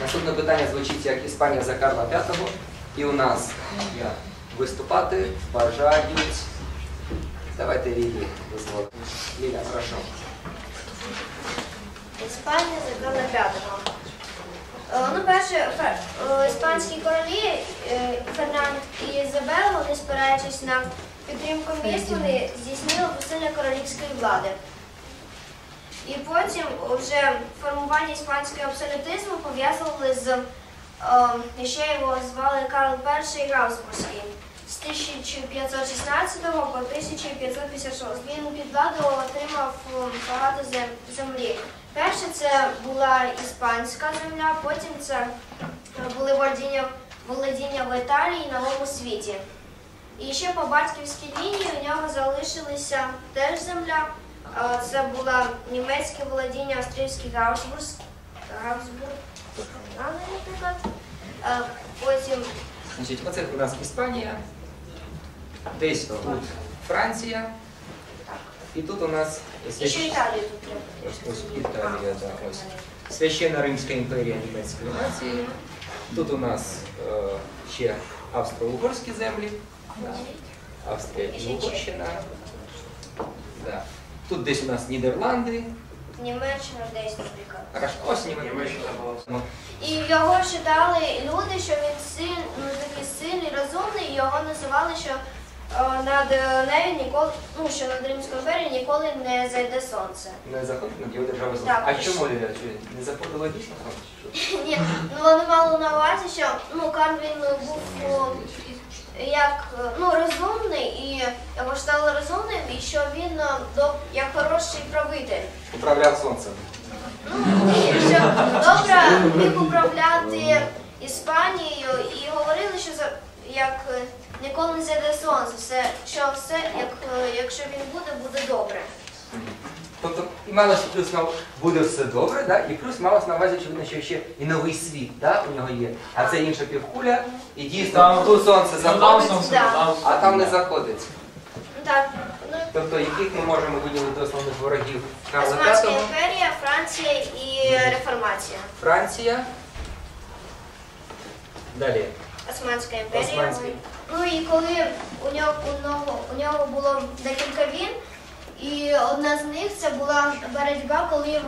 Наступне питання звучить як Іспанія за Карла V. І у нас я виступати бажають. Давайте Лілі дозволимо. Ліля, прошу. Іспанія за Карла П'ятого. Е, Ну, перше, е, іспанські королі е, Фернанд і Ізабела, вони спираючись на підтримку міст, вони здійснили посилення королівської влади. І потім вже формування іспанського абсолютизму пов'язували з е, ще його звали Карл І Гаусбурзький з 1516 по 1556. Він під владу отримав е, багато землі. Перше це була іспанська земля, потім це е, були володіння, володіння в Італії і новому світі. І ще по батьківській лінії у нього залишилася теж земля. Це була німецьке володіння австрійський Гаусбург, Габсбург, наприклад. Е, Потім Значить, оце у нас Іспанія, десь тут Франція, і тут у нас і ще Італію тут треба. Ось, ось Італія, да, ось. Священна Римська імперія німецької нації. Тут у нас е, ще австро-угорські землі. Да. Австрія і Угорщина. Да. Тут десь у нас Нідерланди. Німеччина десь, наприклад. Хорошо, ось Німеччина. Ну, І його вважали люди, що він силь, ну, такий сильний, розумний, і його називали, що е, над е, нею ніколи, ну, що над Римською імперією ніколи не зайде сонце. Не заходить над його державою. Так. А чому? Не заходило дійсно сонце? Ні, ну вони мали на увазі, що ну, Карл він був о, як ну, розумний, і його вважали розумним, і що він е, доб- як хороший правитель. Управляв сонцем. Ну, і що добре міг управляти Іспанією і говорили, що за як е, ніколи не зайде сонце, все, що все, як, е, якщо він буде, буде добре. Тобто і малося плюс на буде все добре, да? і плюс малося на увазі, очевидно, що ще і новий світ да? у нього є. А це інша півкуля, і дійсно Там- тут сонце Ну, заходить, Да. а там не заходить. Ну так, ну, Тобто, яких ми можемо виділити основних ворогів Карла Османська імперія, Франція і реформація. Франція. Далі. Османська імперія. Османська. Ну і коли у нього, у нього, у нього було декілька війн, і одна з них це була боротьба, коли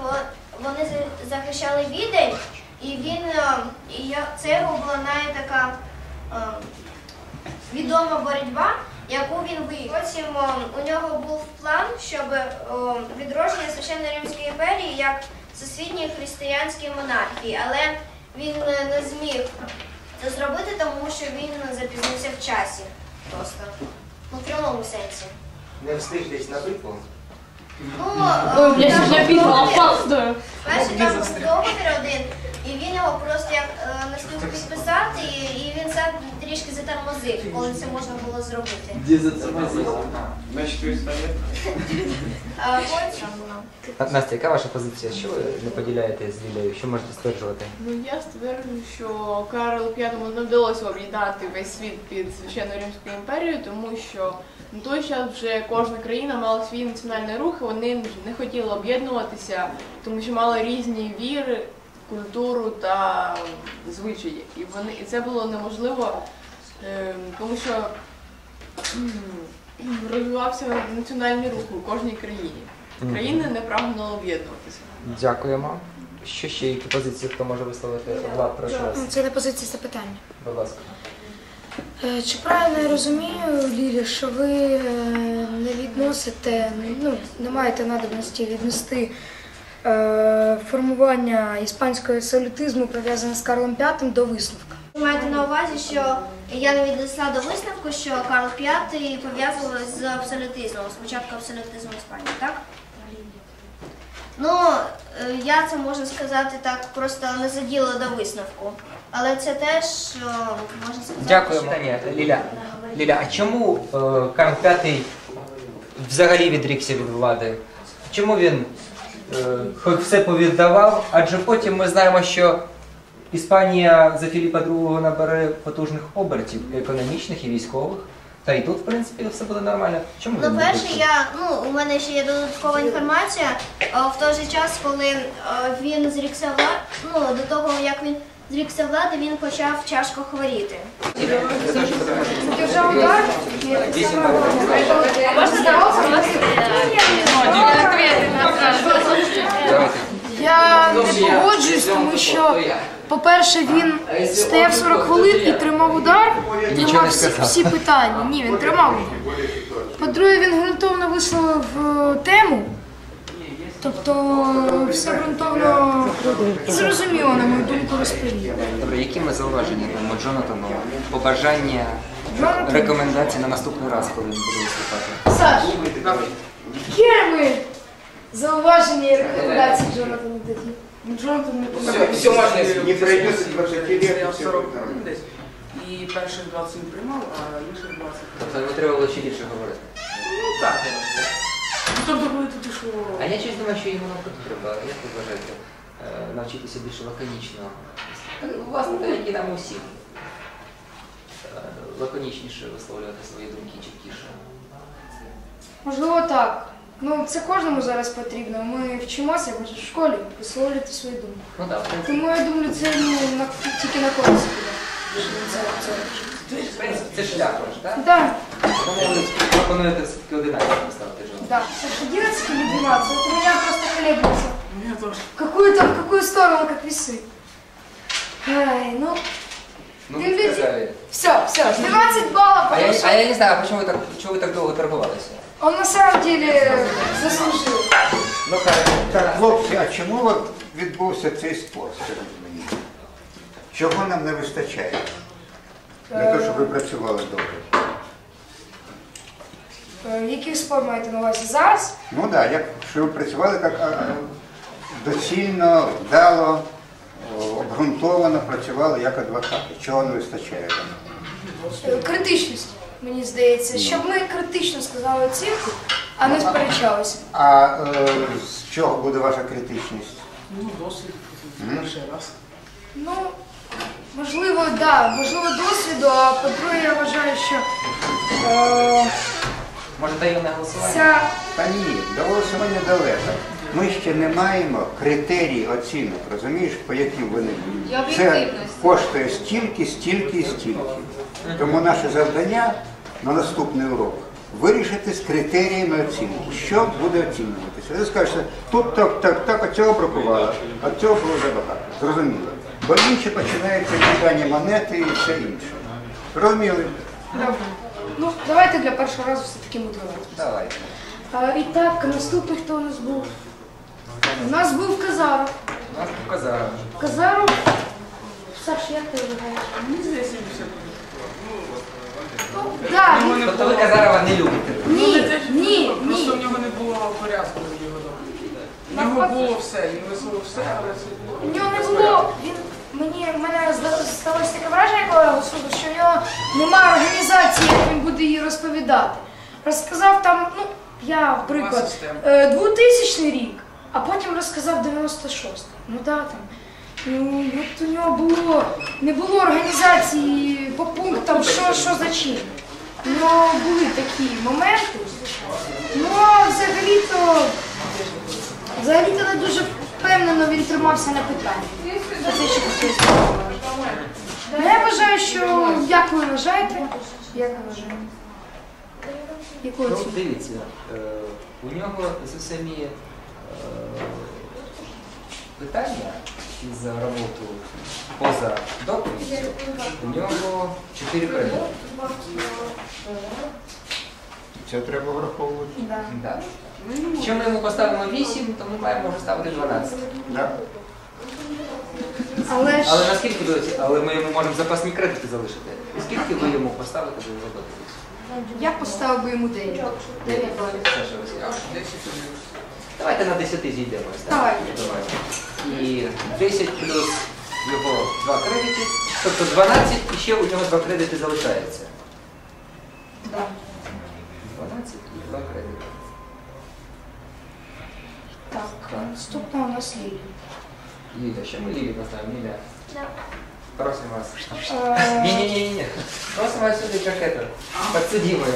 вони захищали Відень, і він е, і це його була най така е, відома боротьба, яку він виграв. Потім е, у нього був план, щоб відродження священної Римської імперії як всесвітньої християнської монархії, але він не зміг це зробити, тому що він запізнився в часі. Просто. Ну, в прямому сенсі. Не встиг десь на битву. Ну, Ой, е, бля, там я був бігла, договір, там був договір один, його просто як е, не встиг підписати, і, і він сам трішки затормозив, коли це можна було зробити. Значить, ви стоїте? А потім Настя, яка ваша позиція? Що ви не поділяєте з Лілею? Що можете стверджувати? Ну я стверджую, що Карлу V не вдалося об'єднати весь світ під священну Римську імперію, тому що на той час вже кожна країна мала свій національний рух, і вони не хотіли об'єднуватися, тому що мали різні віри, культуру та звичаї. І вони і це було неможливо, ем, тому що розвивався національний рух у кожній країні. Країни не прагнули об'єднуватися. Дякуємо. Що ще які позиції хто може висловити? Влад, прошу вас. Це не позиція, це питання. Будь ласка. Е, Чи правильно я розумію, Лілі, що ви е, не відносите, ну, не маєте надобності віднести формування іспанського абсолютизму, пов'язане з Карлом V, до висновка? ви маєте на увазі, що я не віднесла до висновку, що Карл V пов'язували з абсолютизмом, спочатку абсолютизму Іспанії, так? Ну, е, я це можу сказати так, просто не заділо до висновку. Але це теж е, можна сказати. Дякуємо. Питання, Ліля. Ліля, а чому е, Карл V взагалі відрікся від влади? Чому він е, хоч все повіддавав? Адже потім ми знаємо, що Іспанія за Філіпа II набере потужних обертів економічних і військових. Та і тут, в принципі, все буде нормально. Чому Ну, перше, я ну у мене ще є додаткова інформація. Е, В той же час, коли е, він зрікся влади, ну до того як він зрікся влади, він почав тяжко хворіти. Держав удар. Я не погоджуюсь, тому що, по-перше, він стояв 40 хвилин і тримав удар, тримав всі, всі питання. Ні, він тримав. По-друге, він ґрунтовно висловив е, тему. Тобто все ґрунтовно зрозуміло, на мою думку, розповів. Добре, які ми зауваження дамо Джонатану? Побажання? Рекомендації на наступний раз, коли він буде виступати? Саш, є ми зауваження і рекомендації Джонатану тоді? Джонатан не Все, все можна, если Не пройдет 20 лет, Я и в все 40 будет хвилин нормально. десь. І перших 20 він приймав, а інших 20. Тобто не треба було ще більше говорити. Ну так. Ну, Тобто, коли ти пішов... А я щось думаю, що йому навпаки треба, як ви вважаєте, е, навчитися більше лаконічно. Та, Власне, так як і нам усім. Лаконічніше висловлювати свої думки чіткіше. Можливо, так. Ну, це кожному зараз потрібно. Ми вчимося в школі висловлювати свою думку. Ну так, в принципі, Тому я думаю, це ну, на, тільки на користь буде. Це, це. в принципі, це шлях ваш, так? Да, Тому ви пропонуєте все-таки 11 поставити Джонатану. да. Саша, 11 или 12? Это меня просто колеблется. Я теж. В какую-то, в какую сторону, как весы. Ай, ну, Ну, Ти люди- сказали. все, все, 12 баллов, А я, а я не знаю, почему вы так, чего вы так долго торговались? он на самом деле заслужил. Ну, хорошо. Так, хлопці, а чому от відбувся цей спор серед мені? Чого нам не вистачає? Для того, щоб ви працювали добре. Е, Який спор маєте на увазі зараз? Ну так, да, як щоб ви працювали як а, а, доцільно, вдало, обґрунтовано працювали як адвокати. Чого не вистачає? Критичність, мені здається, щоб ми критично сказали оцінку, а не сперечалися. А е, з чого буде ваша критичність? Ну, досвід. Перший раз. Ну, можливо, так, да, можливо, досвіду, а по-друге, я вважаю, що е, Може, таємне голосування? ця Та ні, до голосування далеко. Ми ще не маємо критерій оцінок, розумієш, по яким вони будуть. Це коштує стільки, стільки стільки. Тому наше завдання на наступний урок вирішити з критеріями оцінки, що буде оцінюватися. Ви скажете, тут так, так, так, а цього бракувало, а цього було забагато. Зрозуміло. Бо інші починаються кидання монети і все інше. Зрозуміли? добре. Ну, давайте для першого разу все-таки мотивувати. Давайте. А, і так, наступний хто у нас був? У нас був Казаров. Ну, Казаров. Казаров. Саш, як ти вважаєш? Мені здається, він все Ну, да, він... Тобто ви Казарова не любите? Ні, ні, Просто в ні. нього не було порядку в його домі. В нього було все, він висловив все, але це було. У нього не було. Він мені в мене зда- сталося таке враження, коли я слухав, що в нього немає організації, як він буде її розповідати. Розказав там, ну, я, приклад, система. е, 2000 рік, а потім розказав 96 Ну да, там. Ну, от у нього було, не було організації по пунктам, що, що за чим. Ну, були такі моменти. Ну, взагалі-то Взагалі-то не дуже впевнено він тримався на питанні. Оце що сказати. Ну, Я вважаю, що як ви вважаєте? Як ви вважаєте? Яку Ну, оцінку? дивіться, е, у нього за самі питання за роботу поза доповіддю, у нього 4 предмети. Це треба враховувати. Да. Да. Якщо ми йому поставимо 8, то ми маємо вже ставити 12. Да? Але ж Але наскільки ви, але ми йому можемо запасні кредити залишити. І скільки ви йому поставите до роботи? я поставив би йому 9. 9 балів. Саша Васильович. 10 років. Давайте на 10 зійдемо. ось? Давай. Давай. І 10 плюс його 2 кредити, тобто 12 і ще у нього 2 кредити залишається. Да. 12 і 2 кредити. Так, наступна у нас Лілія. Ліля, що ми Лілі поставимо? Ліля. Да. Просим вас. Е, Не-не-не-не. Просим вас сюда как это, подсудимую.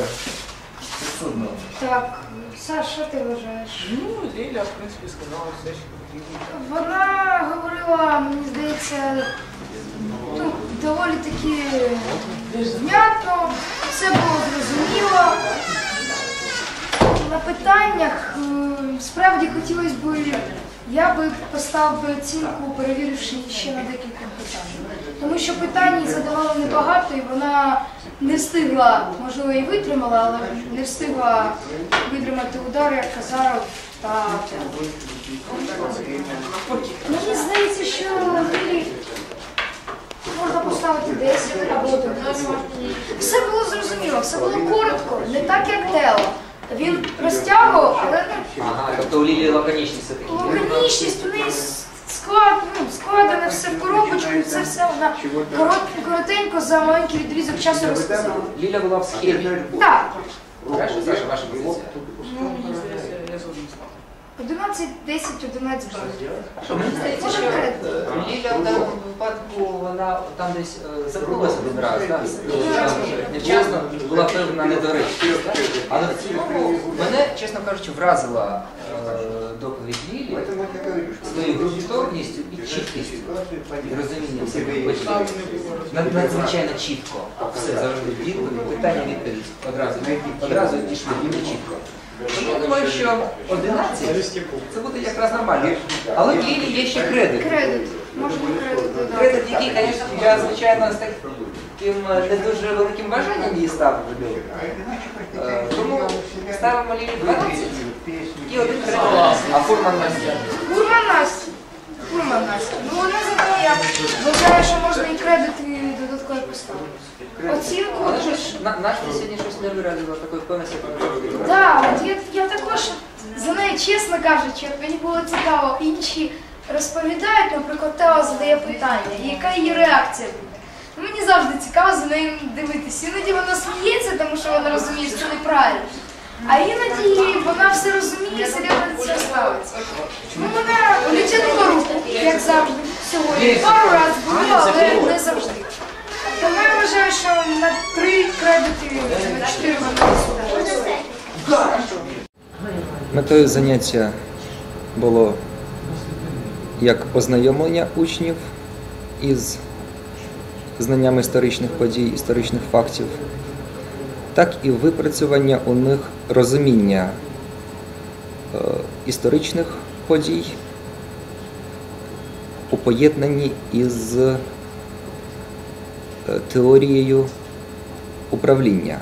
Подсудную. Так, Саш, що ти вважаєш? Ну, Ліля, в принципі, сказала все, що потрібно. Вона говорила, мені здається, ну, доволі таки внятно, все було зрозуміло. На питаннях м, справді хотілося б, я би поставив би оцінку, перевіривши її ще на декілька питань. Тому що питань їй задавали небагато, і вона не встигла, можливо, і витримала, але не встигла витримати удар, як Казаров та Мені здається, що Лілі можна поставити 10 або 11. Все було зрозуміло, все було коротко, не так як Тео. Він розтягував, але ну, Ага, тобто у Лілії лаконічність все-таки. лаконічність у неї склад, ну, складено все в коробочку, і це все вона корот- коротенько за маленький відрізок часу розказала. Ліля була в схемі. Так, Хорошо, Саша, ваша позиція. Ну, мені здається, я згоден з вами. 11, 10, 11 балів. Що, мені здається, Може, що кред. Ліля в даному випадку, вона там десь е, забулася один раз, да? Е, невчасно була певна недоречність. да? Але в цілому мене, чесно кажучи, вразила е, доповідь Лілі своєю ґрунтовністю і чіткістю. І розумінням Над- Надзвичайно чітко. Все завжди відповідь, питання відповідь. Одразу, одразу дійшли дуже чітко. Тому я думаю, що 11 це буде якраз нормально. Але в Лілі є ще кредит. Кредит. Можна кредит додати. Кредит, який, звісно, я, звичайно, з таким е, не дуже великим бажанням її ставлю. Тому ставимо Лілі 12 і один кредит. А Фурман Настя. Фурман Настя. Фурман Настя. Ну вона зато я вважаю, що можна і кредит і додатково поставити. Оцінку. Але ж на- Настя сьогодні щось не виразила такої впевненості. Так, от я, я також за нею, чесно кажучи, от мені було цікаво, інші розповідають, наприклад, Тео задає питання, і яка її реакція буде. Ну, Мені завжди цікаво за нею дивитися. Іноді вона сміється, тому що вона розуміє, що це неправильно. А іноді вона все розуміє, серйозно до цього ставиться. Ну, вона улетіла руку, як завжди, сьогодні. Пару разів було, але не завжди. Тому я вважаю, що на три кредити, на чотири вона. Метою заняття було як ознайомлення учнів із знаннями історичних подій, історичних фактів, так і випрацювання у них розуміння е, історичних подій у поєднанні із е, теорією управління